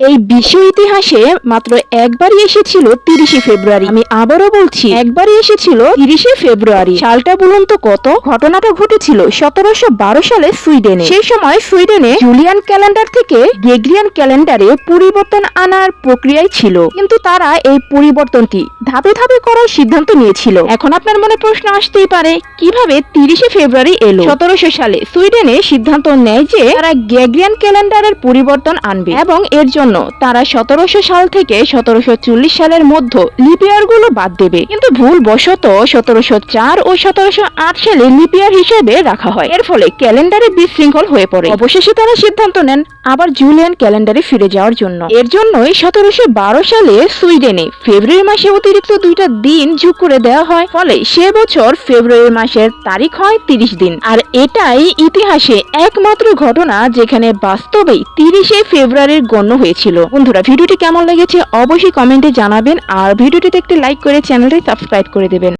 এই বিশ্ব ইতিহাসে মাত্র একবারই এসেছিল তিরিশে ফেব্রুয়ারি। আমি আবারও বলছি, একবারই এসেছিল তিরিশে ফেব্রুয়ারি। সালটা বলুন তো কত? ঘটনাটা ঘটেছিল সতেরোশো বারো সালে সুইডেনে। সেই সময় সুইডেনে জুলিয়ান ক্যালেন্ডার থেকে গ্রেগরিয়ান ক্যালেন্ডারে পরিবর্তন আনার প্রক্রিয়ায় ছিল। কিন্তু তারা এই পরিবর্তনটি ধাপে ধাপে করার সিদ্ধান্ত নিয়েছিল। এখন আপনার মনে প্রশ্ন আসতেই পারে, কীভাবে তিরিশে ফেব্রুয়ারি এলো? সতেরোশো সালে সুইডেনে সিদ্ধান্ত নেয় যে তারা গ্রেগরিয়ান ক্যালেন্ডারের পরিবর্তন আনবে এবং এর জন্য তারা সতেরোশো সাল থেকে সতেরোশো চল্লিশ সালের মধ্যে লিপিয়ারগুলো বাদ দেবে। কিন্তু ভুল বশত সতেরোশো চার ও সতেরোশো আট সালে লিপিয়ার হিসেবে রাখা হয়। এর ফলে ক্যালেন্ডারে বিশৃঙ্খল হয়ে পড়ে। অবশেষে তারা সিদ্ধান্ত নেন আবার জুলিয়ান ক্যালেন্ডারে ফিরে যাওয়ার জন্য। এর জন্যই সতেরোশো বারো সালে সুইডেনে ফেব্রুয়ারি মাসে অতিরিক্ত দুইটা দিন যোগ করে দেওয়া হয়। ফলে সে বছর ফেব্রুয়ারি মাসের তারিখ হয় তিরিশ দিন। আর এটাই ইতিহাসে একমাত্র ঘটনা যেখানে বাস্তবেই তিরিশে ফেব্রুয়ারির গণ্য হয়েছিল বন্ধুরা, ভিডিওটি কেমন লেগেছে অবশ্যই কমেন্টে জানাবেন আর ভিডিওটিতে একটি লাইক করে চ্যানেলটি সাবস্ক্রাইব করে দেবেন।